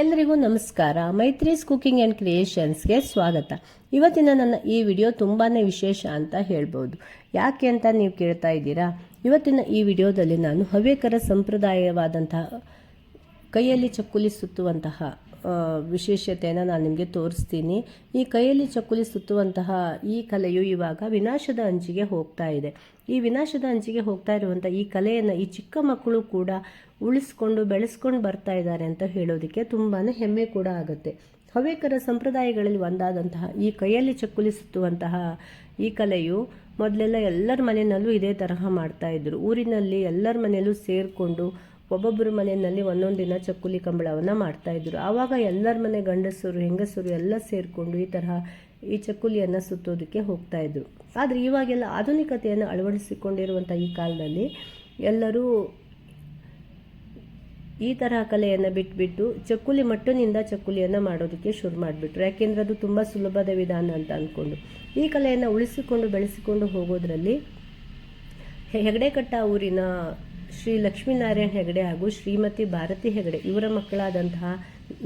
ಎಲ್ರಿಗೂ ನಮಸ್ಕಾರ. Maitri's cooking and ಕ್ರಿಯೇಷನ್ಸ್ಗೆ ಸ್ವಾಗತ. ಇವತ್ತಿನ ನನ್ನ ಈ ವಿಡಿಯೋ ತುಂಬಾ ವಿಶೇಷ ಅಂತ ಹೇಳ್ಬೋದು. ಯಾಕೆ ಅಂತ ನೀವು ಕೇಳ್ತಾ ಇದ್ದೀರಾ? ಇವತ್ತಿನ ಈ ವಿಡಿಯೋದಲ್ಲಿ ನಾನು ಹವ್ಯಕರ ಸಂಪ್ರದಾಯವಾದಂತಹ ಕೈಯಲ್ಲಿ ಚಕ್ಕುಲಿ ಸುತ್ತುವಂತಹ ವಿಶೇಷತೆಯನ್ನು ನಾನು ನಿಮಗೆ ತೋರಿಸ್ತೀನಿ. ಈ ಕೈಯಲ್ಲಿ ಚಕ್ಕುಲಿ ಸುತ್ತುವಂತಹ ಈ ಕಲೆಯು ಇವಾಗ ವಿನಾಶದ ಅಂಚಿಗೆ ಹೋಗ್ತಾ ಇದೆ. ಈ ವಿನಾಶದ ಅಂಚಿಗೆ ಹೋಗ್ತಾ ಇರುವಂಥ ಈ ಕಲೆಯನ್ನು ಈ ಚಿಕ್ಕ ಮಕ್ಕಳು ಕೂಡ ಉಳಿಸ್ಕೊಂಡು ಬೆಳೆಸ್ಕೊಂಡು ಬರ್ತಾ ಇದ್ದಾರೆ ಅಂತ ಹೇಳೋದಕ್ಕೆ ತುಂಬಾ ಹೆಮ್ಮೆ ಕೂಡ ಆಗುತ್ತೆ. ಹವ್ಯಕರ ಸಂಪ್ರದಾಯಗಳಲ್ಲಿ ಒಂದಾದಂತಹ ಈ ಕೈಯಲ್ಲಿ ಚಕ್ಕುಲಿ ಸುತ್ತುವಂತಹ ಈ ಕಲೆಯು ಮೊದಲೆಲ್ಲ ಎಲ್ಲರ ಮನೆಯಲ್ಲೂ ಇದೇ ತರಹ ಮಾಡ್ತಾ ಇದ್ರು. ಊರಿನಲ್ಲಿ ಎಲ್ಲರ ಮನೆಯಲ್ಲೂ ಸೇರಿಕೊಂಡು ಒಬ್ಬೊಬ್ಬರ ಮನೆಯಲ್ಲಿ ಒಂದೊಂದು ದಿನ ಚಕ್ಕುಲಿ ಕಂಬಳವನ್ನು ಮಾಡ್ತಾ ಇದ್ರು. ಆವಾಗ ಎಲ್ಲರ ಮನೆ ಗಂಡಸರು, ಹೆಂಗಸರು ಎಲ್ಲ ಸೇರಿಕೊಂಡು ಈ ತರಹ ಈ ಚಕ್ಕುಲಿಯನ್ನು ಸುತ್ತೋದಕ್ಕೆ ಹೋಗ್ತಾ ಇದ್ರು. ಆದರೆ ಇವಾಗೆಲ್ಲ ಆಧುನಿಕತೆಯನ್ನು ಅಳವಡಿಸಿಕೊಂಡಿರುವಂಥ ಈ ಕಾಲದಲ್ಲಿ ಎಲ್ಲರೂ ಈ ತರಹ ಕಲೆಯನ್ನು ಬಿಟ್ಬಿಟ್ಟು ಚಕ್ಕುಲಿ ಮಟ್ಟಿನಿಂದ ಚಕ್ಕುಲಿಯನ್ನು ಮಾಡೋದಕ್ಕೆ ಶುರು ಮಾಡಿಬಿಟ್ರು. ಯಾಕೆಂದರೆ ಅದು ತುಂಬ ಸುಲಭದ ವಿಧಾನ ಅಂತ ಅಂದ್ಕೊಂಡು ಈ ಕಲೆಯನ್ನು ಉಳಿಸಿಕೊಂಡು ಬೆಳೆಸಿಕೊಂಡು ಹೋಗೋದ್ರಲ್ಲಿ ಹೆಗಡೆಕಟ್ಟ ಊರಿನ ಶ್ರೀ ಲಕ್ಷ್ಮೀನಾರಾಯಣ ಹೆಗಡೆ ಹಾಗೂ ಶ್ರೀಮತಿ ಭಾರತಿ ಹೆಗಡೆ ಇವರ ಮಕ್ಕಳಾದಂತಹ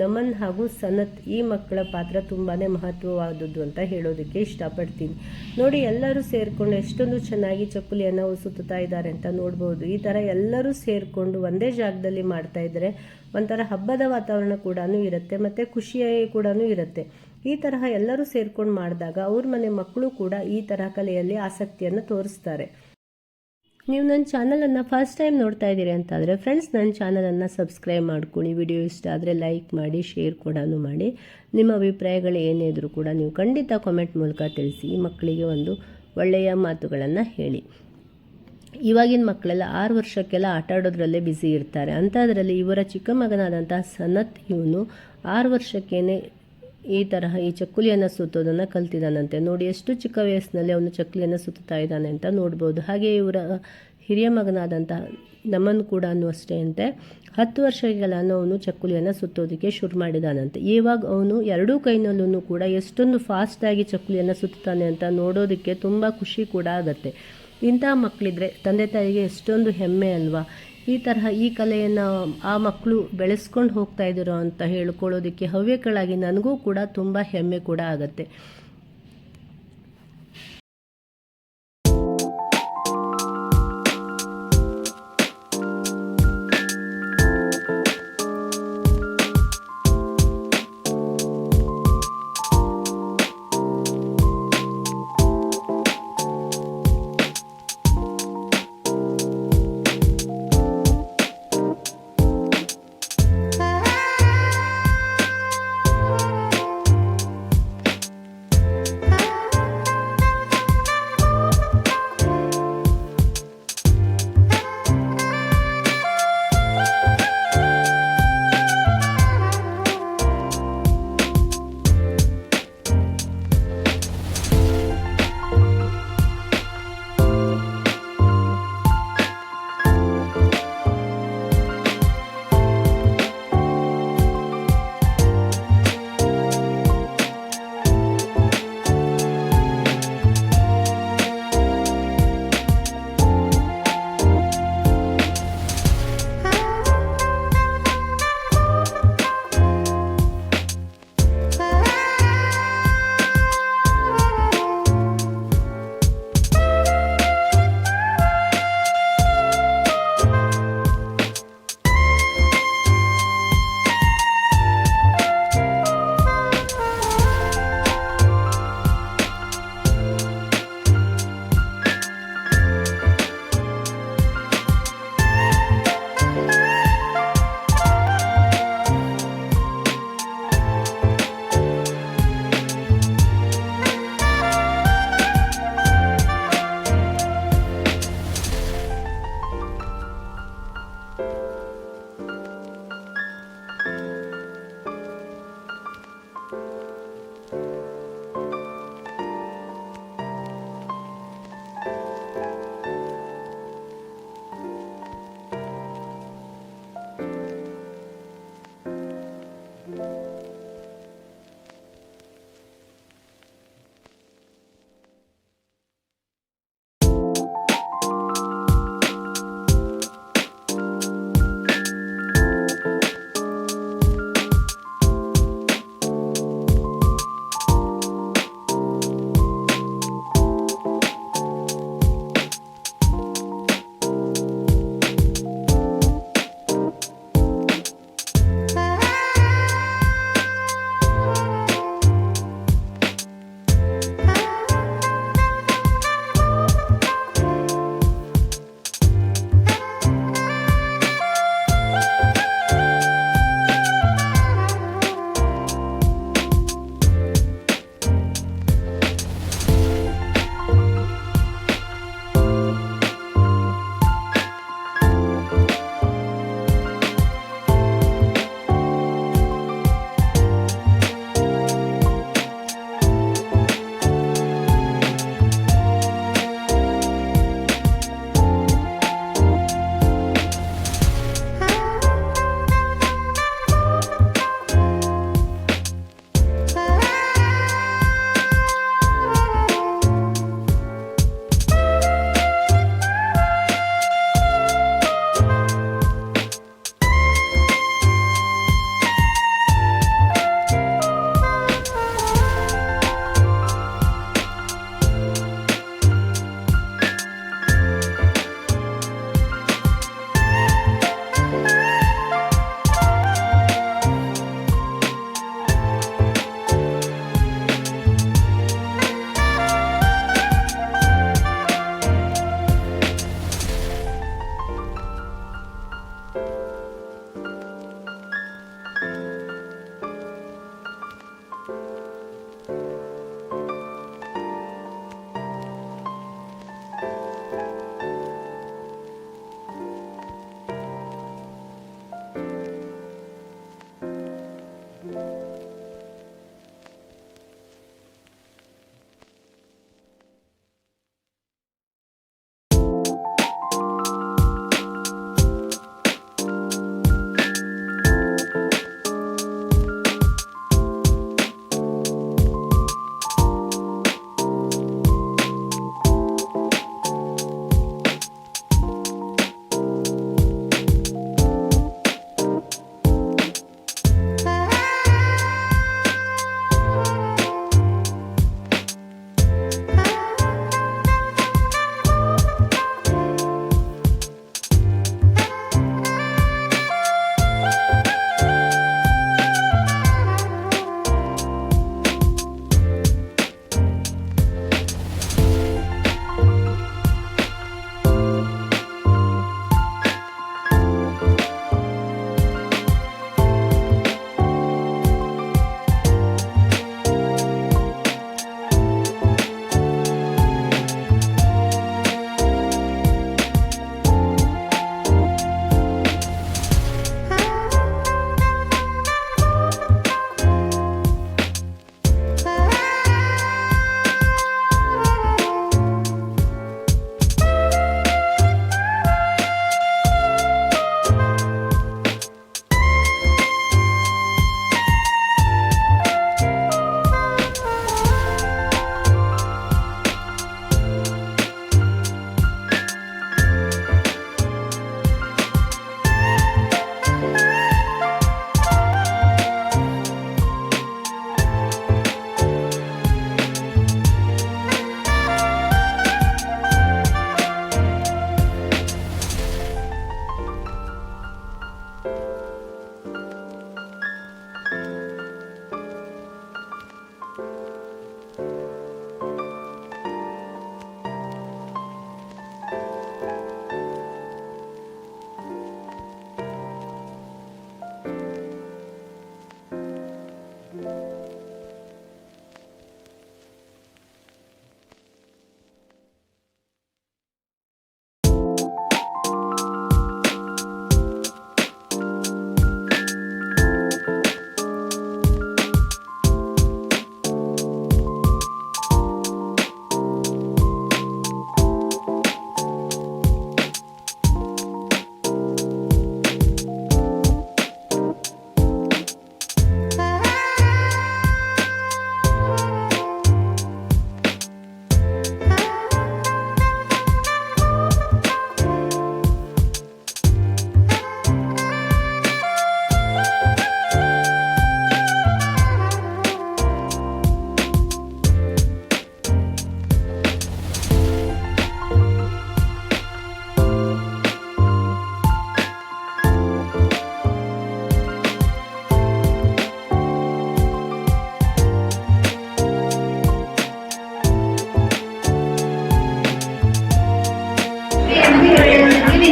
ನಮನ್ ಹಾಗೂ ಸನತ್ ಈ ಮಕ್ಕಳ ಪಾತ್ರ ತುಂಬಾ ಮಹತ್ವವಾದದ್ದು ಅಂತ ಹೇಳೋದಕ್ಕೆ ಇಷ್ಟಪಡ್ತೀನಿ. ನೋಡಿ, ಎಲ್ಲರೂ ಸೇರಿಕೊಂಡು ಎಷ್ಟೊಂದು ಚೆನ್ನಾಗಿ ಚಕ್ಕುಲಿಯನ್ನು ಸುತ್ತುತ್ತಾ ಇದ್ದಾರೆ ಅಂತ ನೋಡ್ಬೋದು. ಈ ಥರ ಎಲ್ಲರೂ ಸೇರಿಕೊಂಡು ಒಂದೇ ಜಾಗದಲ್ಲಿ ಮಾಡ್ತಾ ಇದ್ದರೆ ಒಂಥರ ಹಬ್ಬದ ವಾತಾವರಣ ಕೂಡ ಇರುತ್ತೆ, ಮತ್ತು ಖುಷಿಯಾಗಿ ಕೂಡ ಇರುತ್ತೆ. ಈ ತರಹ ಎಲ್ಲರೂ ಸೇರ್ಕೊಂಡು ಮಾಡಿದಾಗ ಅವ್ರ ಮನೆ ಮಕ್ಕಳು ಕೂಡ ಈ ತರಹ ಕಲೆಯಲ್ಲಿ ಆಸಕ್ತಿಯನ್ನು ತೋರಿಸ್ತಾರೆ. ನೀವು ನನ್ನ ಚಾನಲನ್ನು ಫಸ್ಟ್ ಟೈಮ್ ನೋಡ್ತಾ ಇದ್ದೀರಿ ಅಂತಾದರೆ ಫ್ರೆಂಡ್ಸ್ ನನ್ನ ಚಾನಲನ್ನು ಸಬ್ಸ್ಕ್ರೈಬ್ ಮಾಡ್ಕೊಳ್ಳಿ. ವಿಡಿಯೋ ಇಷ್ಟ ಆದರೆ ಲೈಕ್ ಮಾಡಿ ಶೇರ್ ಕೂಡ ಮಾಡಿ. ನಿಮ್ಮ ಅಭಿಪ್ರಾಯಗಳು ಏನೇ ಇದ್ರೂ ಕೂಡ ನೀವು ಖಂಡಿತ ಕಾಮೆಂಟ್ ಮೂಲಕ ತಿಳಿಸಿ, ಮಕ್ಕಳಿಗೆ ಒಂದು ಒಳ್ಳೆಯ ಮಾತುಗಳನ್ನು ಹೇಳಿ. ಇವಾಗಿನ ಮಕ್ಕಳೆಲ್ಲ ಆರು ವರ್ಷಕ್ಕೆಲ್ಲ ಆಟ ಆಡೋದ್ರಲ್ಲೇ ಬ್ಯುಸಿ ಇರ್ತಾರೆ. ಅಂಥದ್ರಲ್ಲಿ ಇವರ ಚಿಕ್ಕ ಮಗನಾದಂಥ ಸನತ್ ಇವನು ಆರು ವರ್ಷಕ್ಕೇನೆ ಈ ತರಹ ಈ ಚಕ್ಕುಲಿಯನ್ನು ಸುತ್ತೋದನ್ನು ಕಲ್ತಿದ್ದಾನಂತೆ ನೋಡಿ, ಎಷ್ಟು ಚಿಕ್ಕ ವಯಸ್ಸಿನಲ್ಲಿ ಅವನು ಚಕ್ಕುಲಿಯನ್ನು ಸುತ್ತುತ್ತಾ ಇದ್ದಾನೆ ಅಂತ ನೋಡ್ಬೋದು. ಹಾಗೆ ಇವರ ಹಿರಿಯ ಮಗನಾದಂತಹ ನಮ್ಮನ್ ಕೂಡ ಅನ್ನುವಷ್ಟೇ ಅಂತೆ. ಹತ್ತು ವರ್ಷಗಳನ್ನು ಅವನು ಚಕ್ಕುಲಿಯನ್ನು ಸುತ್ತೋದಕ್ಕೆ ಶುರು ಮಾಡಿದಾನಂತೆ. ಇವಾಗ ಅವನು ಎರಡೂ ಕೈನಲ್ಲೂ ಕೂಡ ಎಷ್ಟೊಂದು ಫಾಸ್ಟಾಗಿ ಚಕ್ಕುಲಿಯನ್ನು ಸುತ್ತಾನೆ ಅಂತ ನೋಡೋದಕ್ಕೆ ತುಂಬ ಖುಷಿ ಕೂಡ ಆಗುತ್ತೆ. ಇಂಥ ಮಕ್ಕಳಿದ್ರೆ ತಂದೆ ತಾಯಿಗೆ ಎಷ್ಟೊಂದು ಹೆಮ್ಮೆ ಅಲ್ವಾ? ಈ ತರಹ ಈ ಕಲೆಯನ್ನು ಆ ಮಕ್ಕಳು ಬೆಳೆಸ್ಕೊಂಡು ಹೋಗ್ತಾ ಇದ್ದೀರೋ ಅಂತ ಹೇಳ್ಕೊಳ್ಳೋದಕ್ಕೆ ಹವ್ಯಕಳಾಗಿ ನನಗೂ ಕೂಡ ತುಂಬ ಹೆಮ್ಮೆ ಕೂಡ ಆಗುತ್ತೆ.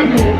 করবো